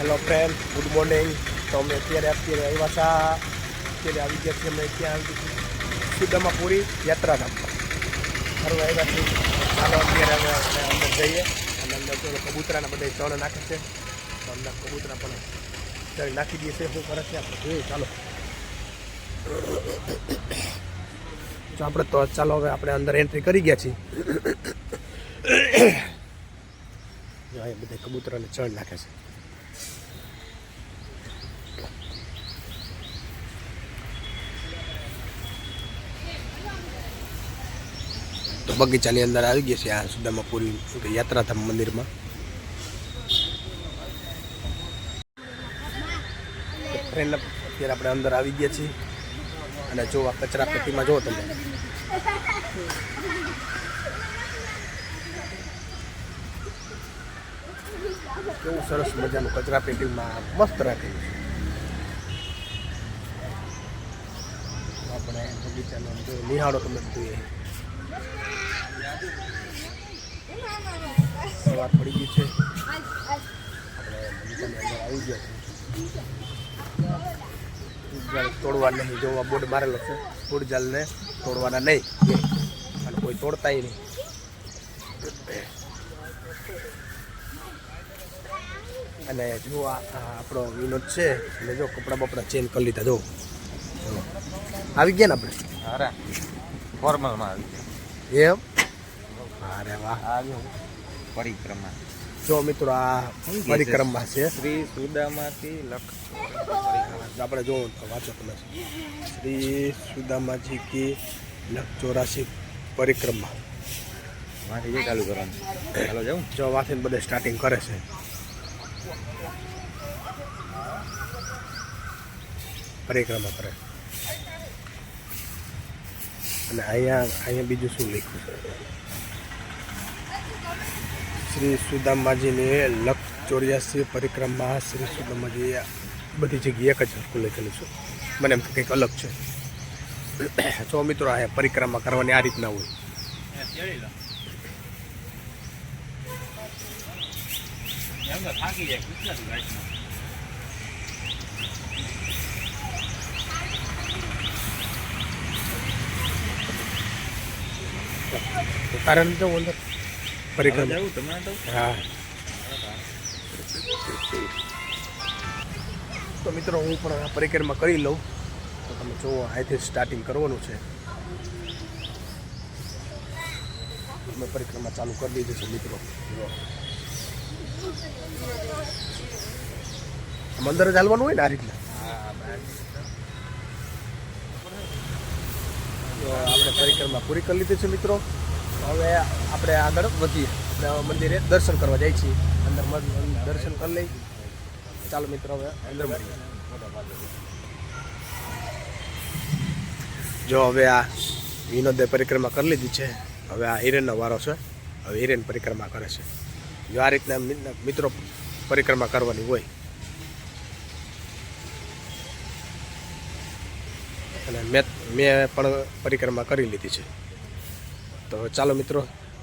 Hello friend good morning તો અમે અત્યારે અત્યારે આવ્યા હતા અત્યારે આવી ગયા છીએ અમે ત્યાં સુદામાપુરી યાત્રાધામ ફરવા આવ્યા છીએ. ચાલો અત્યારે અમે અંદર જઈએ. અને અંદર જો કબૂતરાના બધા ચણ નાખે છે. તો અંદર કબૂતરા પણ ચણ નાખી દઈએ છે. શું કરે છે આપણે જોઈએ. ચાલો. તો આપણે તો ચાલો હવે આપણે અંદર એન્ટ્રી કરી ગયા છીએ. જો બધા કબૂતરાને ચણ નાખે છે. બગીચાની અંદર આવી ગયા છે આ સુદામાપુરી યાત્રાધામ મંદિરમાં. ટ્રેન અત્યારે આપણે અંદર આવી ગયા છીએ. અને જો આ કચરા પેટીમાં જો તમે. કેવું સરસ મજાનું કચરા પેટીમાં મસ્ત રાખેલું છે. આપણે બગીચાનો નિહાળો તમે જોઈએ સવાર પડી ગઈ છે આપણે આવી ગયા. છે તોડવા નહીં જોવા બોર્ડ મારેલો છે બોર્ડ જાલને તોડવાના નહીં અને કોઈ તોડતાય નહીં અને જો આ આપણો વિનોદ છે એટલે જો કપડાં બપડા ચેન્જ કરી લીધા જો જો. આવી ગયા ને આપણે હારા ફોર્મલમાં આવી ગયા. એમ? અરે વાહ. પરિક્રમા. જો મિત્રો આ પરિક્રમા છે. શ્રી સુદામાથી લક્ષ આપણે જો વાંચો તમે. શ્રી સુદામાજી કી લખ ચોરાસી પરિક્રમા. વાંચી જે ચાલુ કરવાનું. ચાલો જાઉં. જો વાંચીને બધે સ્ટાર્ટિંગ કરે છે. પરિક્રમા કરે. અને અહીંયા અહીંયા બીજું શું લખ્યું છે? શ્રી સુદામાજીને લખ ચોર્યાસી પરિક્રમા શ્રી સુદામાજી બધી જગ્યાએ એક જ હરખું લખેલું છે. મને એમ કંઈક અલગ છે. જો મિત્રો, આ પરિક્રમા કરવાની આ રીતના હોય. થાકી જાય જવું અંદર પરિક્રમા. તો હા. તો મિત્રો હું પણ આ પરિક્રમા કરી લઉં. તો તમે જુઓ અહીંથી સ્ટાર્ટિંગ કરવાનું છે. અમે પરિક્રમા ચાલુ કરી દીધી છે મિત્રો. મંદર જ હાલવાનું હોય ને આ રીતના? આપણે પરિક્રમા પૂરી કરી લીધી છે મિત્રો. હવે આપણે આગળ વધીએ. આપણે મંદિરે દર્શન કરવા જઈએ છીએ. અંદર દર્શન કરી લઈ ચાલો મિત્રો, હવે અંદર મળીએ. જો હવે આ વિનોદે પરિક્રમા કરી લીધી છે. હવે આ હિરેનનો વારો છે. હવે હિરેન પરિક્રમા કરે છે. જો આ રીતના મિત્રો પરિક્રમા કરવાની હોય. અને મેં મેં પણ પરિક્રમા કરી લીધી છે. તો ચાલો મિત્રો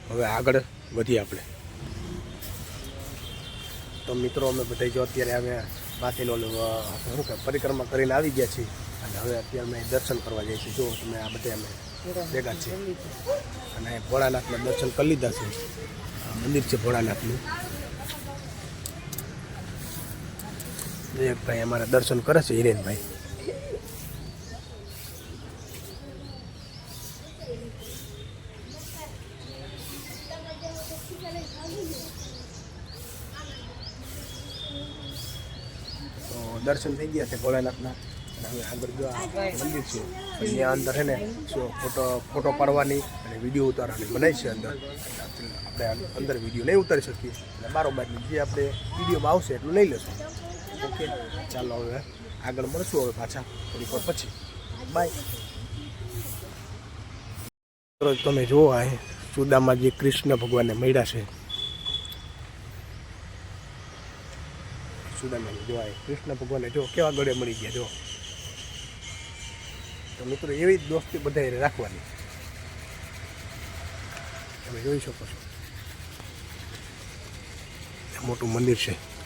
હવે આગળ વધીએ આપણે. તો મિત્રો અમે બધા જો અત્યારે અમે માથેનો ઓલું, શું કે પરિક્રમા કરીને આવી ગયા છીએ. અને હવે અત્યારે અમે દર્શન કરવા જઈએ છીએ. જો તમે આ બધા અમે ભેગા છીએ. અને ભોળાનાથના દર્શન કરી લીધા છે. મંદિર છે ભોળાનાથનું. એક ભાઈ અમારા દર્શન કરે છે હિરેનભાઈ તો દર્શન થઈ ગયા છે ભોળાનાથના. અને હવે આગળ જો મંદિર છે અહીંયા અંદર છે ને ફોટો ફોટો પાડવાની અને વીડિયો ઉતારવાની મનાય છે અંદર. આપણે અંદર વીડિયો નહીં ઉતારી શકીએ. એટલે બારોબારની જે આપણે વિડીયોમાં આવશે એટલું લઈ લેશું. ઓકે, ચાલો હવે આગળ મળશું હવે પાછા થોડીક પછી. બાય તમે જુઓ આ સુદામાં જે કૃષ્ણ ભગવાનને મળ્યા છે. સુદામાની જોવાય કૃષ્ણ ભગવાને જો કેવા ગળે મળી ગયા, જો. તો મિત્રો, એવી જ દોસ્તી બધાએ રાખવાની. તમે જોઈ શકો છો. મોટું મંદિર છે.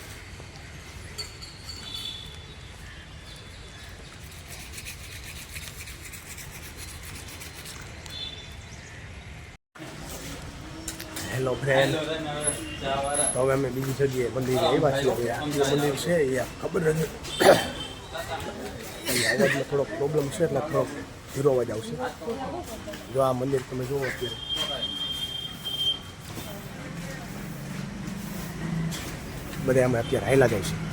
હેલો ફ્રેન્ડ તો હવે અમે બીજી જગ્યાએ મંદિરે આવ્યા છીએ હવે આ જે મંદિર છે એ આ ખબર નથી એ અવાજનો થોડોક પ્રોબ્લેમ છે એટલે થોડોક ધીરો અવાજ આવશે જો આ મંદિર તમે જુઓ અત્યારે બધા અમે અત્યારે હાયલા જાય છે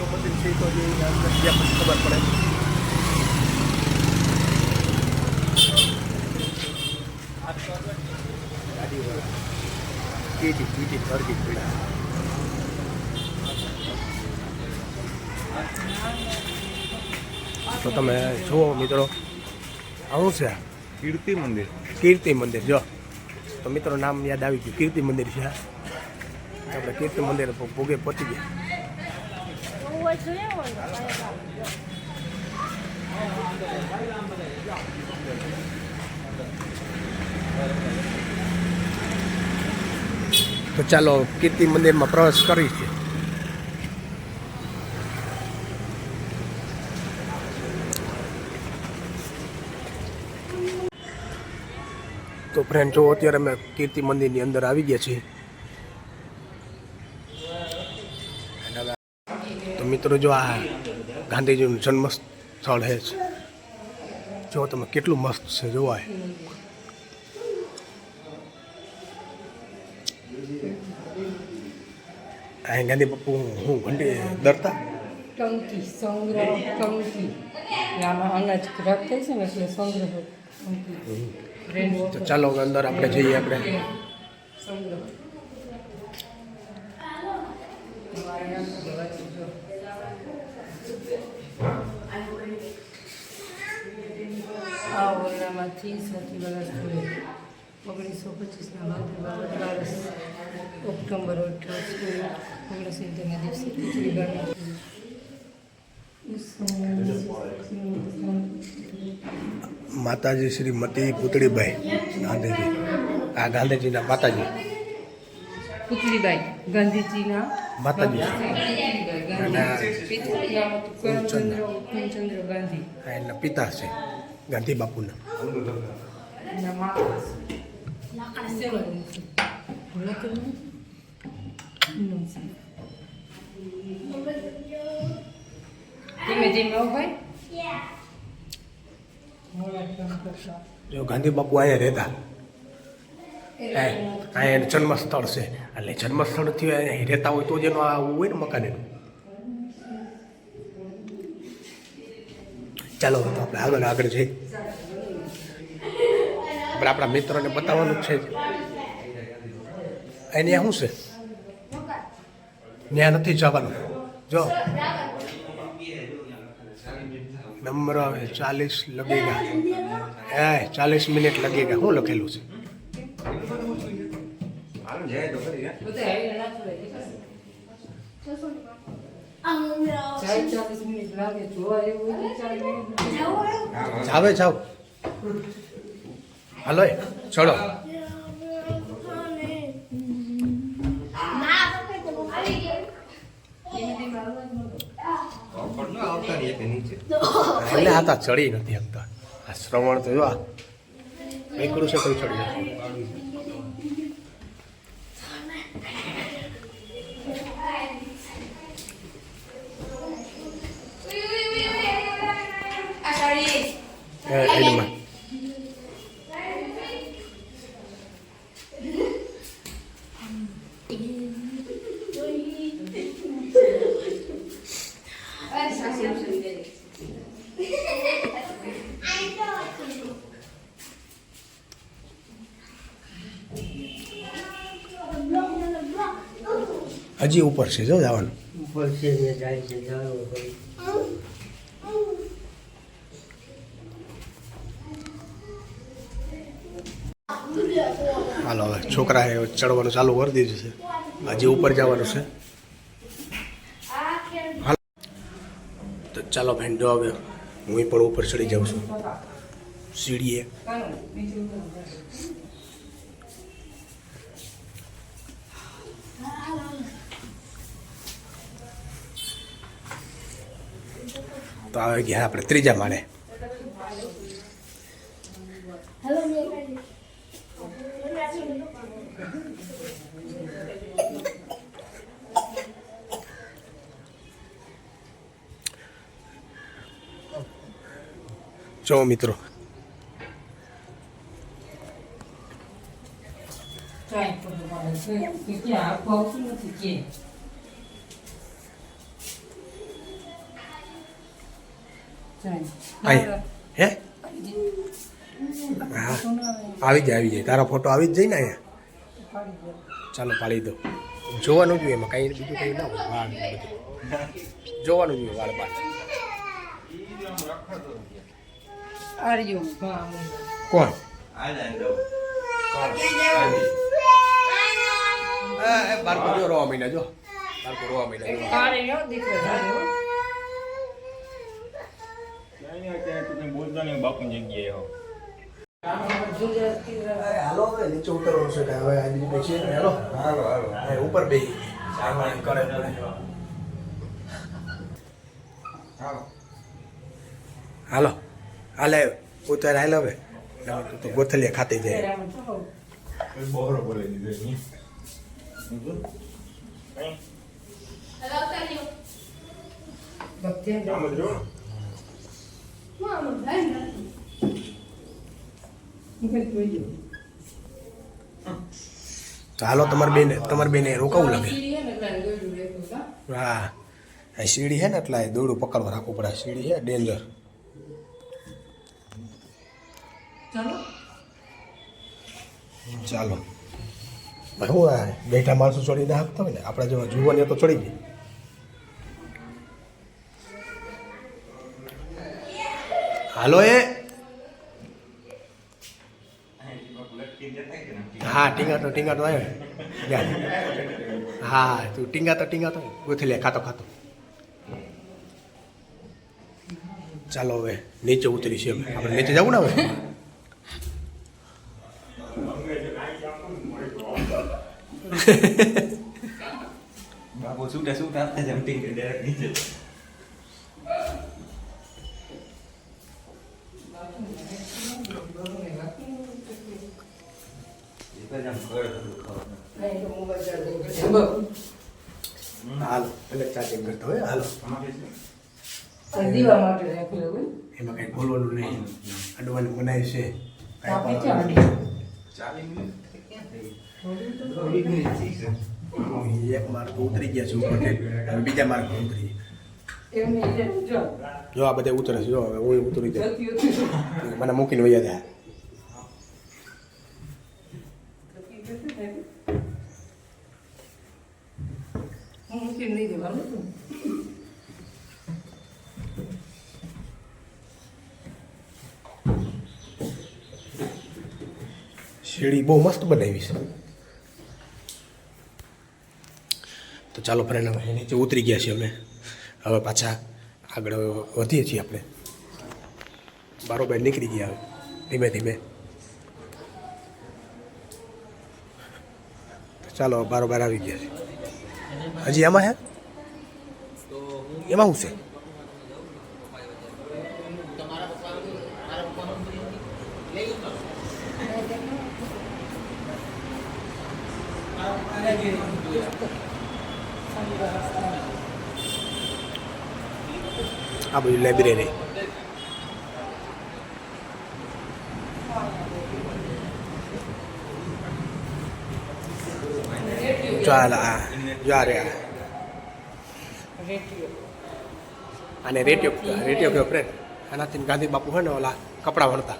મંદિર છે તો જે ગયા પછી ખબર પીડા. તો તમે જુઓ મિત્રો આવું છે. કીર્તિ મંદિર. કીર્તિ મંદિર જો. તો મિત્રો નામ યાદ આવી ગયું. કીર્તિ મંદિર છે. આપણે કીર્તિ મંદિર ભોગે પહોંચી ગયા. તો ચાલો કીર્તિ મંદિરમાં પ્રવેશ કરી તો ફ્રેન્ડ જો અત્યારે અમે કીર્તિ મંદિરની અંદર આવી ગયા છીએ અને હવે તો મિત્રો જો આ ગાંધીજીનું જન્મ સ્થળ છે. જો તમે કેટલું મસ્ત છે જોવાય. અહીં ગાંધી બાપુ હું ઘંટી ડરતા ટંકી સંગ્રહ ટંકી. આમાં અનાજ ખરાબ થાય છે ને એટલે સંગ્રહ તો ચાલો અંદર આપણે જઈએ આપણે. સંગ્રહ. ઓરડામાંથી સાથી વર્ષ જોઈએ ઓગણીસો પચીસના ભાદરવા બારસ ઓક્ટોબર અઠાવીસ ઓગણીસો સિત્તેરના દિવસે ગણના માતાજી શ્રીમતી પુતળીબાઈ ગાંધીજી. આ ગાંધીજીના માતાજી. પુતલીબાઈ ગાંધીજીના માતાજી. ગાંધી. એના પિતા છે. ગાંધી બાપુના આવો જો ગાંધી બાપુ અહીંયા રહેતા. અહીંયા જન્મસ્થળ છે. એટલે જન્મસ્થળથી અહીં રહેતા હોય તો જ એનું આ હોય ને મકાન એનું. ચાલો, તો આપણે આગળ આગળ જઈએ. આપણે આપણા મિત્રોને બતાવવાનું છે. ત્યાં શું છે? ત્યાં નથી જવાનું. જો. નંબર આવે ચાલીસ લગેગા. એ ચાલીસ મિનિટ લગેગા. શું લખેલું છે? ચાલીસ લાગે જોવા હાલો ચડો. એટલે આ ચડી નથી શકતા. આ શ્રવણ તો જો એકડું છે કોઈ ચડી નથી એ એડમાં હજી ઉપર છે જો જવાનું. ઉપર છે ને જાય છે હાલો હવે છોકરાએ ચડવાનું ચાલુ કરી દીધું છે. હજી ઉપર જવાનું છે. તો ચાલો ભાઈ જો હવે હું પણ ઉપર ચડી જાઉં છું. સીડીએ. તો આવી ગયા આપણે ત્રીજા માળે. જો મિત્રો. કાંઈ આખું નથી કે? હે? હા. આવી. જાય આવી જાય. તારો ફોટો આવી જ જઈને ને અહીંયા? ચાલો પાડી દો. જોવાનું જોઈએ એમાં કંઈ બીજું કંઈ ના હોય. વાળ બધું. જોવાનું જોઈએ વાળ બાળ. કોણ? બાળકો જો રોવા મહિના જો. બાળકો રોવા મહિના જો તારે નો. બાપુની જગ્યાએ હો હાલો હવે નીચે ઉતરવાનું છે કે હવે આ બીજું કંઈ છે નહીં. હાલો હાલો હાલો ઉપર બે કરે હાલો હાલે ઉતાર હાલ હવે તો ગોથલિયા ખાતી જાય બહોરો બોલે દીધો બધે તો હાલો તમારી બેન તમારી બેને રોકાવું લાગે. હા આ સીડી છે ને એટલે દોડું પકડવા રાખવું પડે. સીડી છે ડેન્જર ચાલો. ચાલો. ભાઈ હું બેઠા માણસો છોડીને હાંકતા હોય ને આપણે જો જુવાની તો ચડી ગઈ હાલો એ. હા, ટીંગાટો ટીંગાટો આવ્યો. હા, તું ટીંગાતો ટીંગાતો લે, ખાતો ખાતો. ચાલો હવે, નીચે ઉતરી છે આપણે નીચે જવું ને હવે? બાપુ શું શું જમતી ડાયરેક્ટ નીચે હાલો. એટલે ચાર્જિંગ કરતો હોય. હાલો. દીવા માટે એમાં કંઈ બોલવાનું નહીં. અડવાનું બનાવ્યું છે. એક માર્ગ ઉતરી ગયા છે હવે બીજા માર્ક ઉતરી. જો. જો આ બધા ઉતરે છે. જો હવે હું ઉતરી જાય મને મૂકીને વૈયા જાય. મૂકીને નહીં દેવાનું. શેરડી બહુ મસ્ત બનાવી છે. તો ચાલો ફ્રેન્ડ હવે નીચે ઉતરી ગયા છીએ અમે. હવે પાછા આગળ વધીએ છીએ આપણે. બારોબાર નીકળી ગયા હવે, ધીમે ધીમે. ચાલો બારોબાર આવી ગયા છે. હજી એમાં હે એમાં શું છે આ બધી લાઇબ્રેરી ચાલ આ જા રે આ રેડિયો. અને રેટિયો રેટિયો કયો ફ્રેન્ડ આનાથી ગાંધી બાપુ હોય ને ઓલા કપડાં વણતા.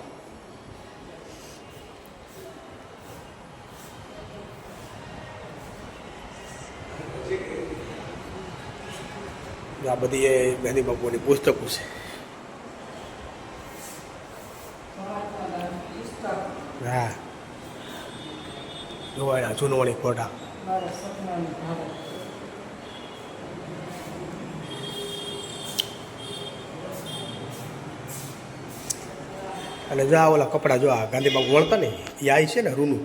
આ બધી એ ગાંધી બાપુની પુસ્તકો છે. હા. જોવાના જૂનવાણી ફોટા. મારા સપનાનું ભારત. અને જો આ ઓલા કપડાં જો આ ગાંધીબાગ વળતા ને એ આવી છે ને રૂનું.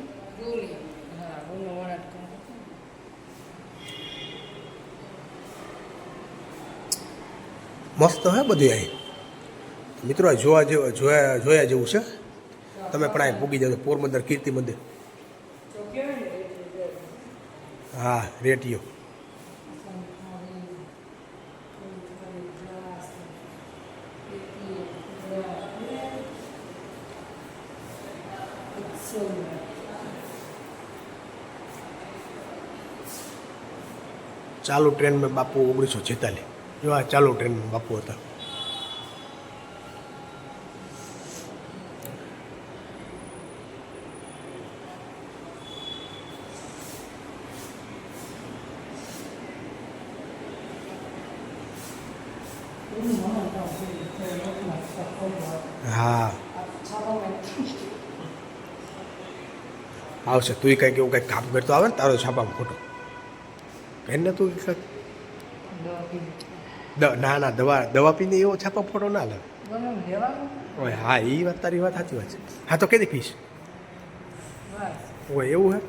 મસ્ત હે બધું અહીં મિત્રો આ જોવા જેવું જોયા જોયા જેવું છે. તમે પણ અહીં પૂગી જાઓ પોરબંદર કીર્તિ મંદિર હા રેટિયો. ચાલુ ટ્રેનમાં બાપુ ઓગણીસો છેતાલીસ. જો આ ચાલુ ટ્રેનમાં બાપુ હતા. હા. આવશે. તું કંઈક એવું કંઈક કામ કરતો આવે ને તારો છાપામાં ફોટો એને તું ના ના, દવા દવા પીને એવો છાપા ફોટો ના લે ઓય, હા એ વાત તારી વાત સાચી વાત છે. હા, તો કેદી પીશ. ઓય, એવું હે?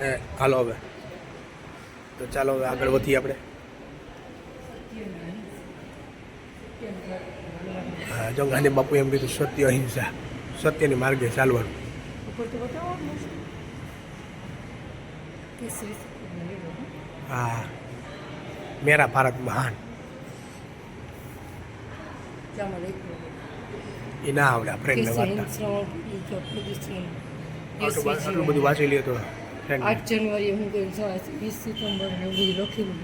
એ હાલો હવે. તો ચાલો હવે આગળ વધીએ આપણે હા જો ગાંધી બાપુ એમ કીધું સત્ય અહિંસા સત્યની માર્ગે ચાલવાનું. હા મેરા ભારત મહાન. એ ના આવડે ફ્રેન્ડ આટલું બધું વાંચી લે તો. આઠ જાન્યુઆરી હું કઈ વીસ સપ્ટેમ્બર એવું બધું લખેલું.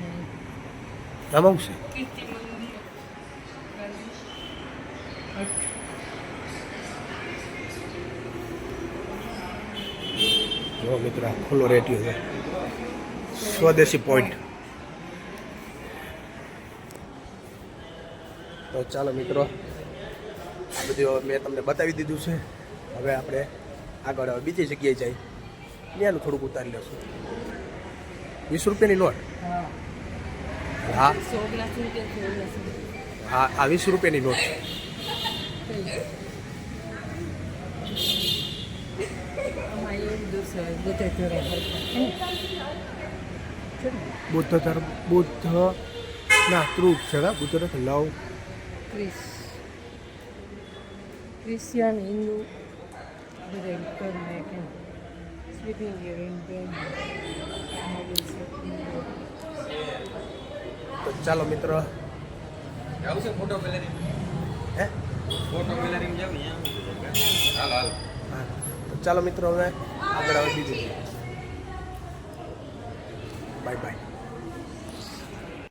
આમાં શું છે? જો મિત્ર ખુલ્લો રેડિયો છે. સ્વદેશી પોઈન્ટ તો ચાલો મિત્રો આ બધું મેં તમને બતાવી દીધું છે. હવે આપણે આગળ હવે બીજી જગ્યાએ જઈ ત્યાંનું થોડુંક ઉતારી લેશું વીસ રૂપિયાની નોટ? હા. હા આ વીસ રૂપિયાની નોટ છે આમાં એવું દર્શાવે બધા ધોરણ હરખા. બુદ્ધ ધર્મ બુદ્ધ ના ત્રુપ છે હા બુદ્ધ નથી લવ ક્રિસ ક્રિશ્ચિયન હિન્દુ બધા કર્મ કેમ સ્લીપિંગ યર ઇન બેન તો ચાલો મિત્રો આવું છે ફોટો ગેલેરી હે ફોટો ગેલેરીમાં જાવ અહીંયા હાલો હાલો હા તો ચાલો મિત્રો હવે આગળ હવે બીજું. Bye bye